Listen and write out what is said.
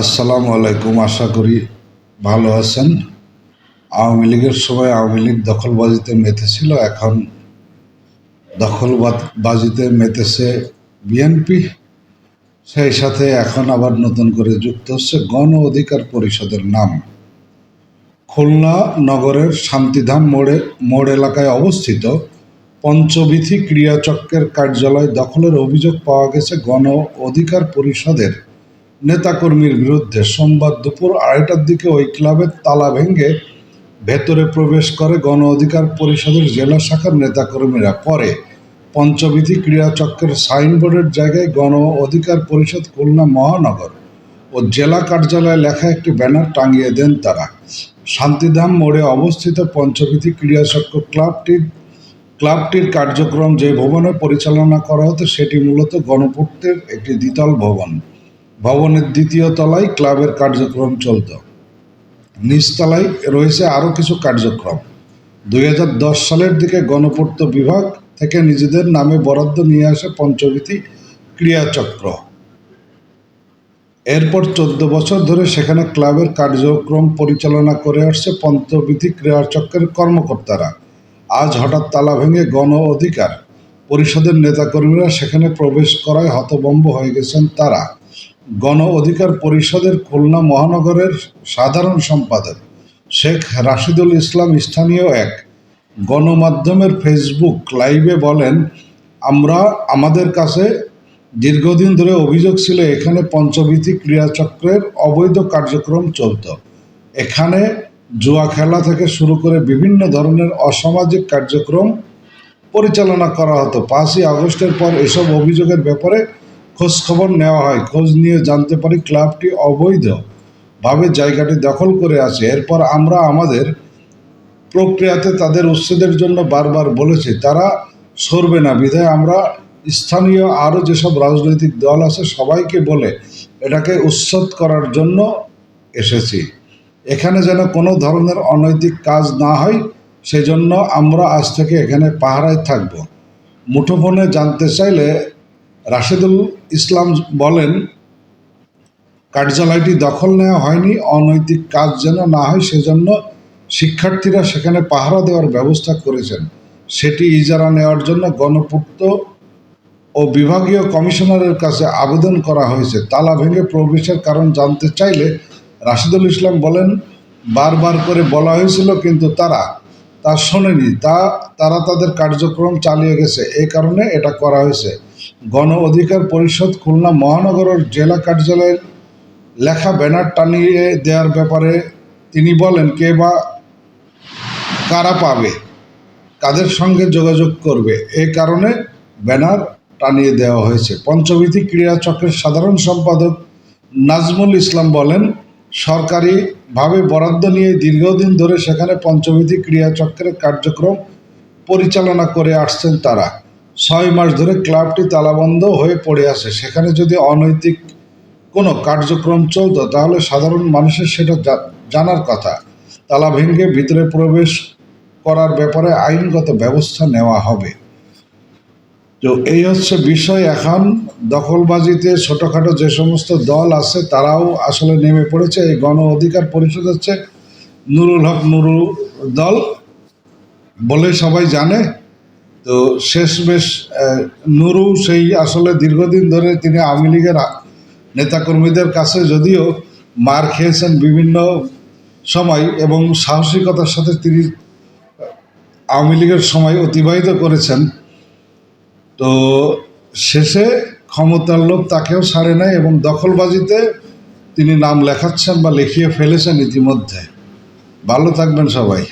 আসসালামু আলাইকুম, আশা করি ভালো আছেন। আওয়ামী লীগের সময় আওয়ামী লীগ দখলবাজিতে মেতেছিল, এখন দখলবাজিতে মেতেছে বিএনপি। সেই সাথে এখন আবার নতুন করে যুক্ত হচ্ছে গণ অধিকার পরিষদের নাম। খুলনা নগরের শান্তিধাম মোড়ে, মোড় এলাকায় অবস্থিত পঞ্চবিথি ক্রিয়াচক্রের কার্যালয় দখলের অভিযোগ পাওয়া গেছে গণ অধিকার পরিষদের নেতাকর্মীর বিরুদ্ধে সোমবার দুপুর আড়াইটার দিকে ওই ক্লাবের তালা ভেঙে ভেতরে প্রবেশ করে গণ অধিকার পরিষদের জেলা শাখার নেতাকর্মীরা পরে পঞ্চবিধি ক্রীড়াচক্রের সাইনবোর্ডের জায়গায় গণ অধিকার পরিষদ খুলনা মহানগর ও জেলা কার্যালয়ে লেখা একটি ব্যানার টাঙিয়ে দেন তারা। শান্তিধাম মোড়ে অবস্থিত পঞ্চবিধি ক্রীড়াচক্র ক্লাবটির ক্লাবটির কার্যক্রম যে ভবনে পরিচালনা করা হতো সেটি মূলত গণপূর্তের একটি দ্বিতল ভবন। ভবনের দ্বিতীয় তলায় ক্লাবের কার্যক্রম চলত। নিচতলায় রয়েছে আরও কিছু কার্যক্রম। দুই হাজার দশ সালের দিকে গণপূর্ত বিভাগ থেকে নিজেদের নামে বরাদ্দ নিয়ে আসে পঞ্চবিধি ক্রিয়াচক্র। এরপর চোদ্দ বছর ধরে সেখানে ক্লাবের কার্যক্রম পরিচালনা করে আসছে পঞ্চবিধি ক্রিয়াচক্রের কর্মকর্তারা। আজ হঠাৎ তালা ভেঙে গণ অধিকার পরিষদের নেতাকর্মীরা সেখানে প্রবেশ করায় হতভম্ব হয়ে গেছেন তারা। গণ অধিকার পরিষদের খুলনা মহানগরের সাধারণ সম্পাদক শেখ রাশিদুল ইসলাম স্থানীয় এক গণমাধ্যমের ফেসবুক লাইভে বলেন, আমরা আমাদের কাছে দীর্ঘদিন ধরে অভিযোগ ছিল এখানে পঞ্চবিধি ক্রিয়াচক্রের অবৈধ কার্যক্রম চলত। এখানে জুয়া খেলা থেকে শুরু করে বিভিন্ন ধরনের অসামাজিক কার্যক্রম পরিচালনা করা হতো। পাঁচই আগস্টের পর এসব অভিযোগের ব্যাপারে খোঁজ খবর নেওয়া হয়, খোঁজ নিয়ে জানতে পারি ক্লাবটি অবৈধ ভাবে জায়গাটি দখল করে আছে। এরপর আমরা আমাদের প্রক্রিয়াতে তাদের উচ্ছেদের জন্য বারবার বলেছি, তারা সরবে না। বিধায় আমরা স্থানীয় আরও যেসব রাজনৈতিক দল আছে সবাইকে বলে এটাকে উচ্ছেদ করার জন্য এসেছি। এখানে যেন কোনো ধরনের অনৈতিক কাজ না হয়, সেজন্য আমরা আজ থেকে এখানে পাহারায় থাকব। মুঠোফোনে জানতে চাইলে রাশেদুল ইসলাম বলেন, কার্যালয়টি দখল নেওয়া হয়নি, অনৈতিক কাজ যেন না হয় সেজন্য শিক্ষার্থীরা সেখানে পাহারা দেওয়ার ব্যবস্থা করেছেন। সেটি ইজারা নেওয়ার জন্য গণপূর্ত ও বিভাগীয় কমিশনারের কাছে আবেদন করা হয়েছে। তালা ভেঙে প্রবেশের কারণ জানতে চাইলে রাশিদুল ইসলাম বলেন, বারবার করে বলা হয়েছিল কিন্তু তারা তা শোনেনি। তা, তারা তাদের কার্যক্রম চালিয়ে গেছে। এই কারণে এটা করা হয়েছে। গণ অধিকার পরিষদ খুলনা মহানগরের জেলা কার্যালয়ের লেখা ব্যানার টানিয়ে দেওয়ার ব্যাপারে তিনি বলেন, কে বা কারা পাবে? কাদের সঙ্গে যোগাযোগ করবে? এই কারণে ব্যানার টানিয়ে দেওয়া হয়েছে। পঞ্চবিধি ক্রীড়া চক্রের সাধারণ সম্পাদক নাজমুল ইসলাম বলেন, সরকারিভাবে বরাদ্দ নিয়ে দীর্ঘদিন ধরে সেখানে পঞ্চবিধি ক্রীড়া চক্রের কার্যক্রম পরিচালনা করে আসছেন তারা। ছয় মাস ধরে ক্লাবটি তালাবন্ধ হয়ে পড়ে আছে। সেখানে যদি অনৈতিক কোনো কার্যক্রম চলতো, তাহলে সাধারণ মানুষের সেটা জানার কথা। তালা ভেঙে ভিতরে প্রবেশ করার ব্যাপারে আইনগত ব্যবস্থা নেওয়া হবে। তো এই হচ্ছে বিষয়। এখন দখলবাজিতে ছোটোখাটো যে সমস্ত দল আছে, তারাও আসলে নেমে পড়েছে। এই গণ অধিকার পরিষদ হচ্ছে নুরুল হক নুরু দল। বলে সবাই জানে। তো শেষমেশ নুরু সেই আসলে দীর্ঘদিন ধরে তিনি আওয়ামী লীগের নেতাকর্মীদের কাছে যদিও মার খেয়েছেন বিভিন্ন সময় এবং সাহসিকতার সাথে তিনি আওয়ামী লীগের সময় অতিবাহিত করেছেন, তো শেষে ক্ষমতার লোভ তাকেও ছাড়ে নাই এবং দখলবাজিতে তিনি নাম লেখাচ্ছেন বা লিখিয়ে ফেলেছেন ইতিমধ্যে। ভালো থাকবেন সবাই।